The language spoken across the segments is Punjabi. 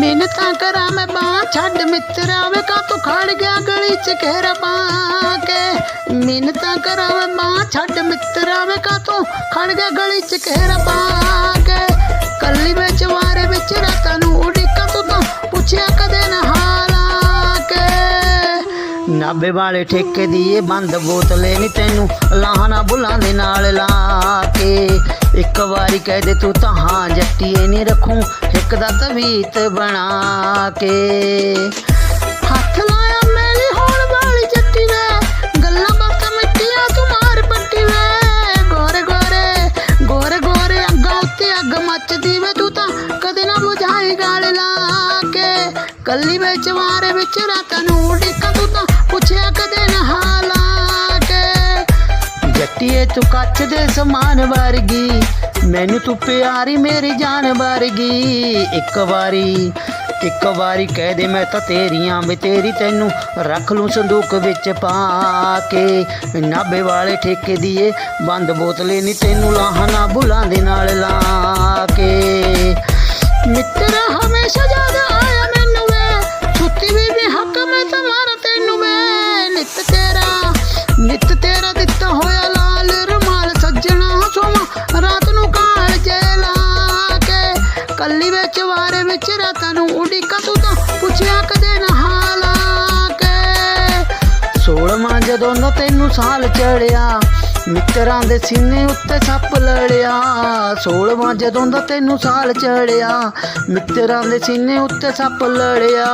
ਮਿਹਨਤਾਂ ਕਰਾਂ ਮੈਂ ਬਾਂਹ, ਛੱਡ ਮਿੱਤਰਾ, ਵੇ ਕਾ ਤੂੰ ਖੜ ਗਿਆ ਗਲੀ ਚ ਘੇਰਾ ਪਾ ਕੇ। ਮਿਹਨਤਾਂ ਕਰਾਂ ਮੈਂ ਬਾਂਹ, ਛੱਡ ਮਿੱਤਰਾ, ਵੇ ਕਾ ਤੂੰ ਖੜ ਗਿਆ ਗਲੀ ਚ ਘੇਰਾ ਪਾ ਕੇ। ਕੱਲੀ ਵਿੱਚ ਵਾਰੇ ਵਿੱਚ ਰਾਤਾਂ ਨੂੰ ਉਡੀਕਾਂ ਤੂੰ ਤਾਂ ਪੁੱਛਿਆ ਕਦੇ ਨਾ ਹਾਲਾਂ ਕੇ। ਨਾਬੇ ਵਾਲੇ ਠੇਕੇ ਦੀ ਇਹ ਬੰਦ ਬੋਤਲੇ ਨਹੀਂ ਤੈਨੂੰ ਲਾਹਣਾ ਬੁੱਲਾਂ ਦੇ ਨਾਲ ਲਾ ਇੱਕ ਵਾਰੀ ਕਹਿ ਦੇ ਤੂੰ ਤਾਂ ਹਾਂ ਜੱਟੀਏ ਨਹੀਂ ਰੱਖੂੰ। ਇੱਕ ਦਾ ਤਵੀਤ ਬਣਾ ਕੇ। ਹੱਥ ਲਾਇਆ ਮੇਰੀ ਹੋਣ ਵਾਲੀ ਜੱਟੀ ਵੇ। ਗੱਲਾਂ ਬਾਤਾਂ ਮਿੱਟੀਆਂ ਤੂੰ ਮਾਰ ਪੱਟੀ ਵੇ। ਗੋਰੇ ਗੋਰੇ ਗੋਰੇ ਗੋਰੇ ਅੱਗਾਂ ਉੱਤੇ ਅੱਗ ਮੱਚਦੀ ਵੇ। ਤੂੰ ਤਾਂ ਕਦੇ ਨਾ ਬੁਝਾਈ ਗਾਲ ਲਾ ਕੇ। ਕੱਲੀ ਵਿੱਚ ਮਾਰੇ ਵਿੱਚ ਰਾਤਾਂ ਨੂੰ ਉਡੀਕਾਂ, ਤੂੰ ਤਾਂ ਪੁੱਛਿਆ ਕਦੇ ਨਾ ਹਾਲਾ ਕੇ। ਜੱਟੀਏ ਤੂੰ ਕੱਚ ਦੇ ਸਮਾਨ ਵਰਗੀ ਮੈਨੂੰ ਤੂੰ ਪਿਆਰੀ ਮੇਰੀ ਜਾਨ ਵਰਗੀ। ਇੱਕ ਵਾਰੀ ਇੱਕ ਵਾਰੀ ਕਹਿ ਦੇ ਮੈਂ ਤਾਂ ਤੇਰੀਆਂ ਵੀ ਤੇਰੀ ਤੈਨੂੰ ਰੱਖ ਲੂੰ ਸੰਦੂਕ ਵਿੱਚ ਪਾ ਕੇ। ਨਾਬੇ ਵਾਲੇ ਠੇਕੇ ਦੀ ਏ ਬੰਦ ਬੋਤਲੇ ਨਹੀਂ ਤੈਨੂੰ ਲਾਹਣਾ, ਬੁਲਾਂ ਦੇ ਨਾਲ ਲਾ ਕੇ। ਮਿੱਤਰ, ਹਮੇਸ਼ਾ ਜ਼ਿਆਦਾ ਆਇਆ ਮੈਨੂੰ ਵੇ ਛੁੱਟੀ ਵੀ ਵੀ ਹੱਕ ਮੈਂ ਤੁਹਾਰਾ ਤੈਨੂੰ ਮੈਂ। ਨਿਤ ਵਿੱਚ ਵਾਰੇ ਵਿੱਚ ਰਾਤਾਂ ਨੂੰ ਉਡੀਕਾਂ ਤੂੰ ਤਾਂ ਪੁੱਛਿਆ ਕਦੇ ਨਾ ਹਾਲਾ ਕੇ। ਸੋਲਵਾਂ ਜਦੋਂ ਦਾ ਤੈਨੂੰ ਸਾਲ ਚੜਿਆ ਮਿੱਤਰਾਂ ਦੇ ਸੀਨੇ ਉੱਤੇ ਸੱਪ ਲੜਿਆ, ਸੋਲਵਾਂ ਜਦੋਂ ਦਾ ਤੈਨੂੰ ਸਾਲ ਚੜਿਆ, ਮਿੱਤਰਾਂ ਦੇ ਸੀਨੇ ਉੱਤੇ ਸੱਪ ਲੜਿਆ,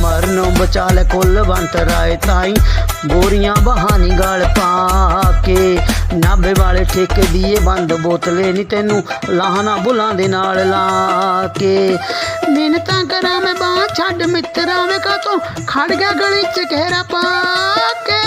ਮਰਨੋਂ ਬਚਾ ਲੈ ਕੁਲਵੰਤ ਰਾਏ ਤਾਈ, ਗੋਰੀਆਂ ਬਹਾਨੀ ਗਲ ਪਾ ਕੇ, ਨਾਭੇ ਵਾਲੇ ਠੇਕੇ ਦੀਏ ਬੰਦ ਬੋਤਲੇ ਨਹੀਂ ਤੈਨੂੰ ਲਾਹਣਾ ਬੁਲਾਂ ਦੇ ਨਾਲ ਲਾ ਕੇ। ਮਿਹਨਤਾਂ ਕਰਾਂ ਮੈਂ ਬਾਂਹ ਛੱਡ, ਮਿੱਤਰਾਂ ਵੇ ਕਾ ਤੂੰ ਖੜ ਗਿਆ ਗਲੀ ਚ ਘੇਰਾ ਪਾ ਕੇ।